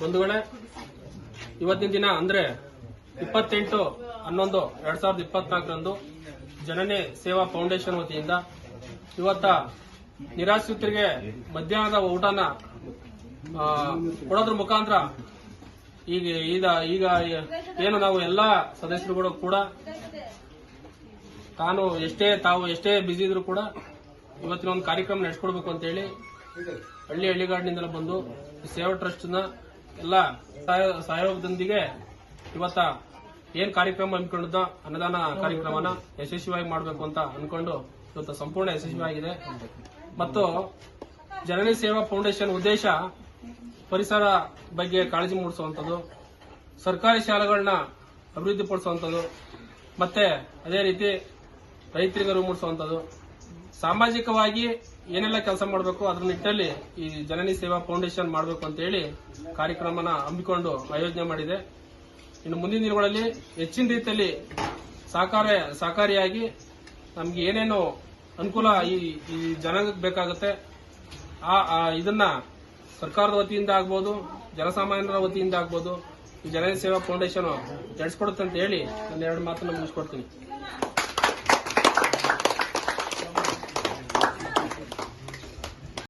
ಬಂಧುಗಳೇ, ಇವತ್ತಿನ ದಿನ ಅಂದ್ರೆ ಇಪ್ಪತ್ತೆಂಟು ಹನ್ನೊಂದು ಎರಡ್ ಸಾವಿರದ ಇಪ್ಪತ್ನಾಲ್ಕರಂದು ಜನನೇ ಸೇವಾ ಫೌಂಡೇಶನ್ ವತಿಯಿಂದ ಇವತ್ತ ನಿರಾಶ್ರಿತರಿಗೆ ಮಧ್ಯಾಹ್ನದ ಊಟನ ಕೊಡೋದ್ರ ಮುಖಾಂತರ ಈಗ ಈಗ ಈಗ ಏನು ನಾವು ಎಲ್ಲಾ ಸದಸ್ಯರುಗಳು ಕೂಡ ತಾನು ಎಷ್ಟೇ ತಾವು ಎಷ್ಟೇ ಬ್ಯುಸಿ ಇದ್ರು ಕೂಡ ಇವತ್ತಿನ ಒಂದು ಕಾರ್ಯಕ್ರಮ ನಡೆಸ್ಕೊಡ್ಬೇಕು ಅಂತ ಹೇಳಿ ಹಳ್ಳಿ ಹಳ್ಳಿಗಾಡಿನಿಂದಲೇ ಬಂದು ಸೇವಾ ಟ್ರಸ್ಟ್ನ ಎಲ್ಲ ಸಹಯ- ಸಹಯೋಗದೊಂದಿಗೆ ಇವತ್ತ ಏನ್ ಕಾರ್ಯಕ್ರಮ ಹಮ್ಮಿಕೊಂಡಿದ್ದ ಅನ್ನದಾನ ಕಾರ್ಯಕ್ರಮನ ಯಶಸ್ವಿಯಾಗಿ ಮಾಡಬೇಕು ಅಂತ ಅನ್ಕೊಂಡು ಇವತ್ತು ಸಂಪೂರ್ಣ ಯಶಸ್ವಿಯಾಗಿದೆ. ಮತ್ತು ಜನನಿ ಸೇವಾ ಫೌಂಡೇಶನ್ ಉದ್ದೇಶ ಪರಿಸರ ಬಗ್ಗೆ ಕಾಳಜಿ ಮೂಡಿಸುವಂಥದ್ದು, ಸರ್ಕಾರಿ ಶಾಲೆಗಳನ್ನ ಅಭಿವೃದ್ಧಿಪಡಿಸುವಂತದ್ದು ಮತ್ತೆ ಅದೇ ರೀತಿ ರೈತರಿಗರು ಮೂಡಿಸುವಂತದ್ದು ಸಾಮಾಜಿಕವಾಗಿ ಏನೆಲ್ಲ ಕೆಲಸ ಮಾಡಬೇಕು, ಅದ್ರ ನಿಟ್ಟಲ್ಲಿ ಈ ಜನನಿ ಸೇವಾ ಫೌಂಡೇಶನ್ ಮಾಡಬೇಕು ಅಂತ ಹೇಳಿ ಕಾರ್ಯಕ್ರಮನ ಹಮ್ಮಿಕೊಂಡು ಆಯೋಜನೆ ಮಾಡಿದೆ. ಇನ್ನು ಮುಂದಿನ ದಿನಗಳಲ್ಲಿ ಹೆಚ್ಚಿನ ರೀತಿಯಲ್ಲಿ ಸಹಕಾರ, ಸಹಕಾರಿಯಾಗಿ ನಮ್ಗೆ ಏನೇನು ಅನುಕೂಲ ಈ ಈ ಜನಾಂಗಕ್ಕೆ ಬೇಕಾಗುತ್ತೆ, ಆ ಆ, ಇದನ್ನ ಸರ್ಕಾರದ ವತಿಯಿಂದ ಆಗ್ಬೋದು, ಜನಸಾಮಾನ್ಯರ ವತಿಯಿಂದ ಆಗ್ಬೋದು, ಈ ಜನನಿ ಸೇವಾ ಫೌಂಡೇಶನ್ ನಡೆಸ್ಕೊಡುತ್ತೆ ಅಂತ ಹೇಳಿ ನಾನು ಎರಡು ಮಾತನ್ನ ಮುಗಿಸ್ಕೊಡ್ತೀನಿ.